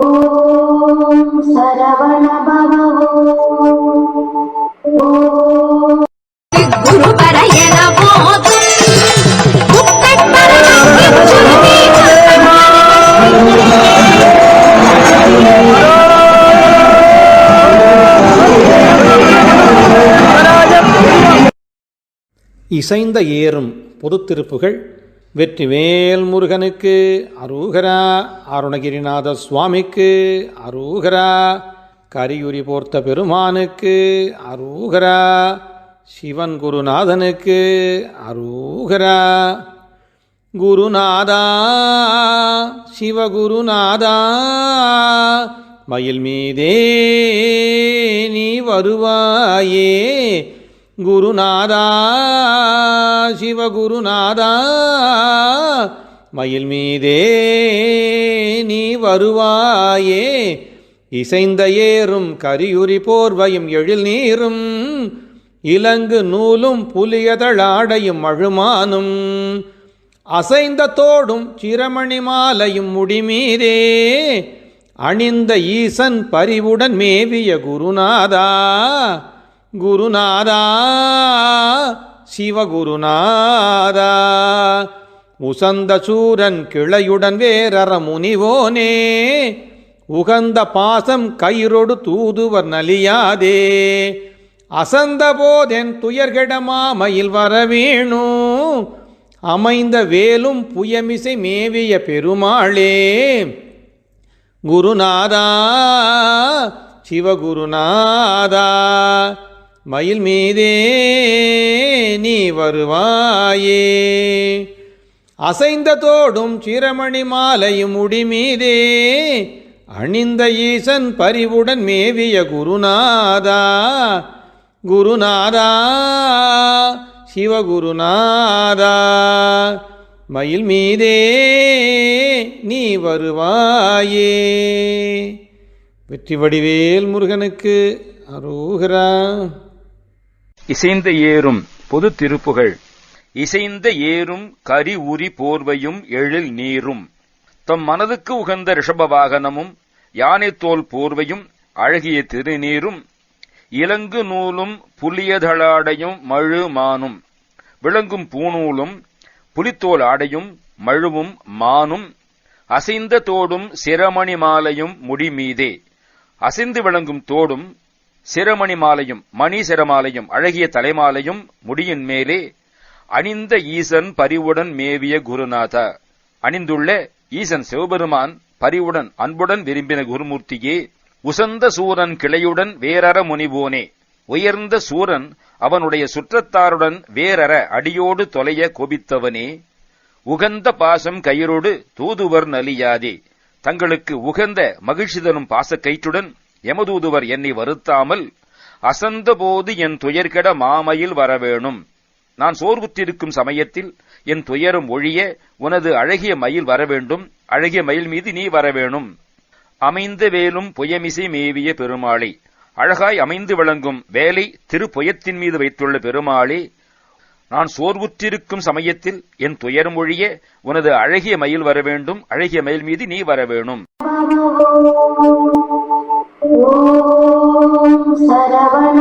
ஓம் சரவண பவோ இசைந்த ஏறும் பொதுத்திருப்புகள் வெற்றிவேல் முருகனுக்கு அரூகரா அருணகிரிநாத சுவாமிக்கு அரூகரா கரியுரி போர்த்த பெருமானுக்கு அரூகரா சிவன் குருநாதனுக்கு அரூகரா குருநாதா சிவகுருநாதா மயில் மீதே நீ வருவாயே குருநாதா சிவகுருநாதா மயில் மீதே நீ வருவாயே. இசைந்த ஏறும் கரியுரி போர்வையும் எழில் நீரும் இலங்கு நூலும் புலியதழாடையும் அழுமானும். அசைந்த தோடும் சிரமணி மாலையும் முடிமீதே அணிந்த ஈசன் பரிவுடன் மேவிய குருநாதா. குருநாதா சிவகுருநாதா. உசந்த சூரன் கிளையுடன் வேறற முனிவோனே உகந்த பாசம் கயிறொடு தூதுவர் நலியாதே. அசந்த போதென் துயர்கிடமாமையில் வரவேணு அமைந்த வேலும் புயமிசை மேவிய பெருமாளே. குருநாதா சிவகுருநாதா. மயில் மீதே நீ வருவாயே. அசைந்த தோடும் சிரமணி மாலையும் முடிமீதே அணிந்த ஈசன் பரிவுடன் மேவிய குருநாதா. குருநாதா சிவகுருநாதா. மயில் மீதே நீ வருவாயே. வெற்றி வடிவேல் முருகனுக்கு அரோகரா. இசைந்த ஏறும் பொது திருப்புகள். இசைந்த ஏறும் கரி உரி போர்வையும் எழில் நீரும். தம் மனதுக்கு உகந்த ரிஷப வாகனமும் யானைத்தோல் போர்வையும் அழகிய திருநீரும். இலங்கு நூலும் புலியதளாடையும் மழு மானும். விளங்கும் பூநூலும் புலித்தோல் ஆடையும் மழுவும் மானும். அசைந்த தோடும் சிரமணி மாலையும் முடிமீதே அசைந்து விளங்கும் தோடும் சிரமணி மாலையும் மணி சிரமாலையும் அழகிய தலைமாலையும் முடியின் மேலே அணிந்த ஈசன் பரிவுடன் மேவிய குருநாதா. அணிந்துள்ள ஈசன் சிவபெருமான் பரிவுடன் அன்புடன் விரும்பின குருமூர்த்தியே உசந்த சூரன் கிளையுடன் வேறற முனிவோனே உயர்ந்த சூரன் அவனுடைய சுற்றத்தாருடன் வேறற அடியோடு தொலைய கோபித்தவனே. உகந்த பாசம் கயிறோடு தூதுவர் நலியாதே. தங்களுக்கு உகந்த மகிழ்ச்சி தரும் பாசக்கயிற்றுடன் எமதூதுவர் என்னை வருத்தாமல் அசந்தபோது என் துயர்கெட மாமையில் வரவேணும். நான் சோர்வுற்றிருக்கும் சமயத்தில் என் துயரம் ஒழிய உனது அழகிய மயில் வரவேண்டும். அழகிய மயில் மீது நீ வரவேணும். அமைந்த வேலும் புயமிசை மேவிய பெருமாளே அழகாய் அமைந்து விளங்கும் வேலை திருப்புயத்தின் மீது வைத்துள்ள பெருமாளே நான் சோர்வுற்றிருக்கும் சமயத்தில் என் துயரம் ஒழிய உனது அழகிய மயில் வரவேண்டும். அழகிய மயில் மீது நீ வரவேணும். ஓம் சரவண